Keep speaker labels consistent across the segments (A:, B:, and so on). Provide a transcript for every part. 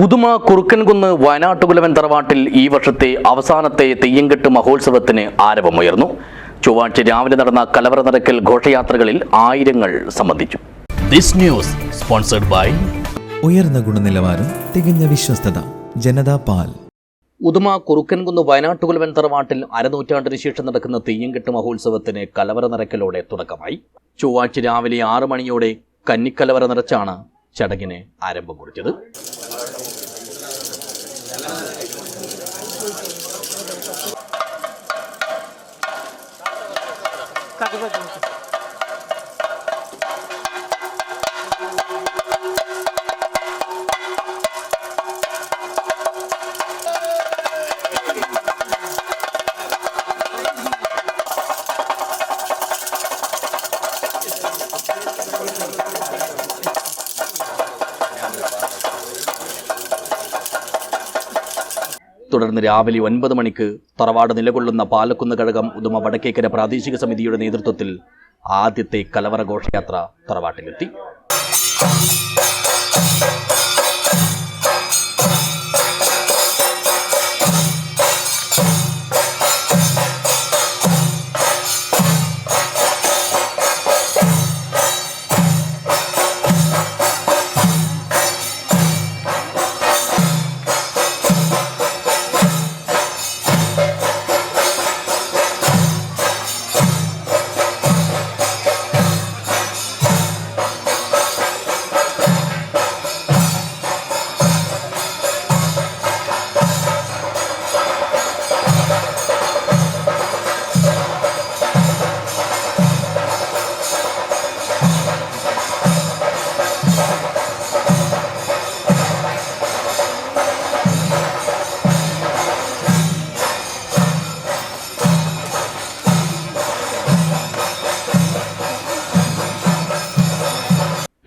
A: ഉദുമ കുറുക്കൻകുന്ന് വയനാട്ടുകുലവൻ തറവാട്ടിൽ ഈ വർഷത്തെ അവസാനത്തെ തെയ്യങ്കെട്ട് മഹോത്സവത്തിന് ആരവമുയർന്നു. ചൊവ്വാഴ്ച രാവിലെ നടന്ന കലവറ നിരക്കൽ ഘോഷയാത്രകളിൽ ആയിരങ്ങൾ സംബന്ധിച്ചു. ദിസ് ന്യൂസ് സ്പോൺസർഡ് ബൈ
B: ഉയർന്ന ഗുണനിലവാരം തികഞ്ഞ വിശ്വസ്തത ജനതാ പാൽ.
A: ഉദുമ കുറുക്കൻകുന്ന് വയനാട്ടുകുലവൻ തറവാട്ടിൽ അരനൂറ്റാണ്ടിന് ശേഷം നടക്കുന്ന തെയ്യങ്കെട്ട് മഹോത്സവത്തിന് കലവറ നിരക്കലോടെ തുടക്കമായി. ചൊവ്വാഴ്ച രാവിലെ ആറ് മണിയോടെ കന്നിക്കലവറ നിറച്ചാണ് ചടങ്ങിന് ആരംഭം കുറിച്ചത്. 잡아주면서 തുടർന്ന് രാവിലെ ഒൻപത് മണിക്ക് തറവാട് നിലകൊള്ളുന്ന പാലക്കുന്ന് കഴകം ഉദുമ വടക്കേക്കര പ്രാദേശിക സമിതിയുടെ നേതൃത്വത്തിൽ ആദ്യത്തെ കലവറ ഘോഷയാത്ര തറവാട്ടിലെത്തി.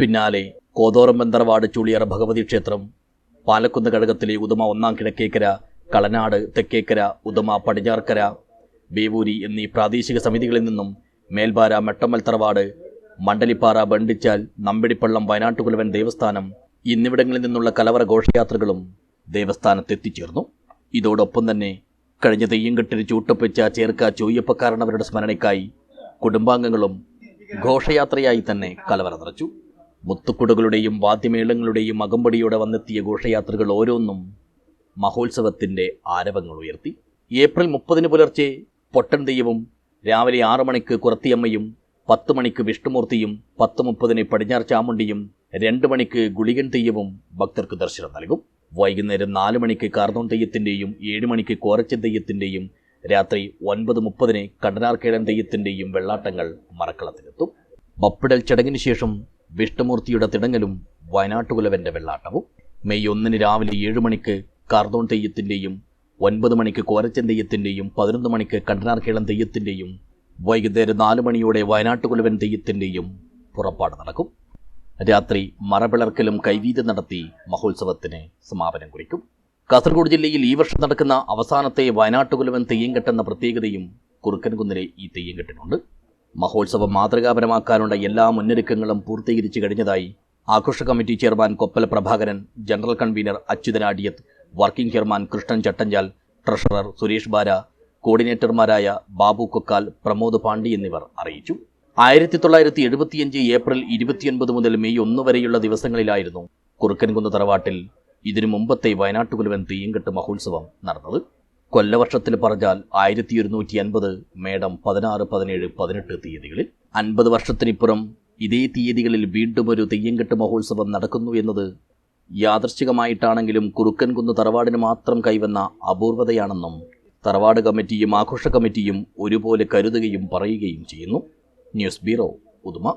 A: പിന്നാലെ കോതോറം ബന്തറവാട് ചുളിയറ ഭഗവതി ക്ഷേത്രം പാലക്കുന്ന് കഴകത്തിലെ ഉദമ ഒന്നാം കിഴക്കേക്കര കളനാട് തെക്കേക്കര ഉദമ പടിഞ്ഞാർക്കര ബേവൂരി എന്നീ പ്രാദേശിക സമിതികളിൽ നിന്നും മേൽപാര മെട്ടമ്മൽ തറവാട് മണ്ടലിപ്പാറ ബണ്ടിച്ചാൽ നമ്പിടിപ്പള്ളം വയനാട്ടുകുലവൻ ദേവസ്ഥാനം എന്നിവിടങ്ങളിൽ നിന്നുള്ള കലവറ ഘോഷയാത്രകളും ദേവസ്ഥാനത്തെത്തിച്ചേർന്നു. ഇതോടൊപ്പം തന്നെ കഴിഞ്ഞ തെയ്യം തെയ്യംകെട്ടിന് ചൂട്ടപ്പിച്ച ചേർക്ക ചോയ്യപ്പക്കാരനവരുടെ സ്മരണയ്ക്കായി കുടുംബാംഗങ്ങളും ഘോഷയാത്രയായി തന്നെ കലവറ നിറച്ചു. മുത്തുക്കുടകളുടെയും വാദ്യമേളങ്ങളുടെയും അകമ്പടിയോടെ വന്നെത്തിയ ഘോഷയാത്രകൾ ഓരോന്നും മഹോത്സവത്തിന്റെ ആരവങ്ങൾ ഉയർത്തി. ഏപ്രിൽ മുപ്പതിന് പുലർച്ചെ പൊട്ടൻ തെയ്യവും രാവിലെ ആറു മണിക്ക് കുറത്തിയമ്മയും പത്ത് മണിക്ക് വിഷ്ണുമൂർത്തിയും പത്ത് മുപ്പതിന് പടിഞ്ഞാർ ചാമുണ്ടിയും രണ്ട് മണിക്ക് ഗുളികൻ തെയ്യവും ഭക്തർക്ക് ദർശനം നൽകും. വൈകുന്നേരം നാല് മണിക്ക് കാർന്നോൺ തെയ്യത്തിന്റെയും ഏഴ് മണിക്ക് കോരച്ചൻ തെയ്യത്തിന്റെയും രാത്രി ഒൻപത് മുപ്പതിന് കണ്ടനാർക്കേടൻ തെയ്യത്തിന്റെയും വെള്ളാട്ടങ്ങൾ മറക്കളത്തിലെത്തും. പപ്പിടൽ ചടങ്ങിന് ശേഷം വിഷ്ണുമൂർത്തിയുടെ തിടങ്ങലും വയനാട്ടുകുലവന്റെ വെള്ളാട്ടവും. മെയ് ഒന്നിന് രാവിലെ ഏഴ് മണിക്ക് കാർദോൺ തെയ്യത്തിന്റെയും ഒൻപത് മണിക്ക് കോരച്ചൻ തെയ്യത്തിന്റെയും പതിനൊന്ന് മണിക്ക് കണ്ടനാർക്കേളം തെയ്യത്തിന്റെയും വൈകുന്നേരം നാല് മണിയോടെ വയനാട്ടുകുലവൻ തെയ്യത്തിന്റെയും പുറപ്പാട് നടക്കും. രാത്രി മറപിളർക്കലും കൈവീതി നടത്തി മഹോത്സവത്തിന് സമാപനം കുറിക്കും. കാസർഗോഡ് ജില്ലയിൽ ഈ വർഷം നടക്കുന്ന അവസാനത്തെ വയനാട്ടുകുലവൻ തെയ്യം കെട്ടെന്ന പ്രത്യേകതയും കുറുക്കൻകുന്നിലെ ഈ തെയ്യംകെട്ടിനുണ്ട്. മഹോത്സവം മാതൃകാപരമാക്കാനുള്ള എല്ലാ മുന്നൊരുക്കങ്ങളും പൂർത്തീകരിച്ചു കഴിഞ്ഞതായി ആഘോഷ committee chairman Koppal Prabhakaran general convener അച്യുതനാടിയത്ത് working chairman Krishnan Chattanchal treasurer Suresh Bara കോർഡിനേറ്റർമാരായ Babu Kokkal Pramod Pandi എന്നിവർ അറിയിച്ചു. ആയിരത്തി തൊള്ളായിരത്തി എഴുപത്തിയഞ്ച് ഏപ്രിൽ ഇരുപത്തിയൊൻപത് മുതൽ മെയ് ഒന്ന് വരെയുള്ള ദിവസങ്ങളിലായിരുന്നു കുറുക്കൻകുന്ന് തറവാട്ടിൽ ഇതിനു മുമ്പത്തെ വയനാട്ടുകുലുവൻ തെയ്യംകെട്ട് മഹോത്സവം നടന്നത്. കൊല്ലവർഷത്തിൽ പറഞ്ഞാൽ ആയിരത്തി ഒരുന്നൂറ്റി അൻപത് മേടം പതിനാറ് പതിനേഴ് പതിനെട്ട് തീയതികളിൽ. അൻപത് വർഷത്തിനിപ്പുറം ഇതേ തീയതികളിൽ വീണ്ടും ഒരു തെയ്യംകെട്ട് മഹോത്സവം നടക്കുന്നു എന്നത് യാദർശികമായിട്ടാണെങ്കിലും കുറുക്കൻകുന്ന് തറവാടിന് മാത്രം കൈവന്ന അപൂർവതയാണെന്നും തറവാട് കമ്മിറ്റിയും ആഘോഷ കമ്മിറ്റിയും ഒരുപോലെ കരുതുകയും പറയുകയും ചെയ്യുന്നു. News bureau Uduma.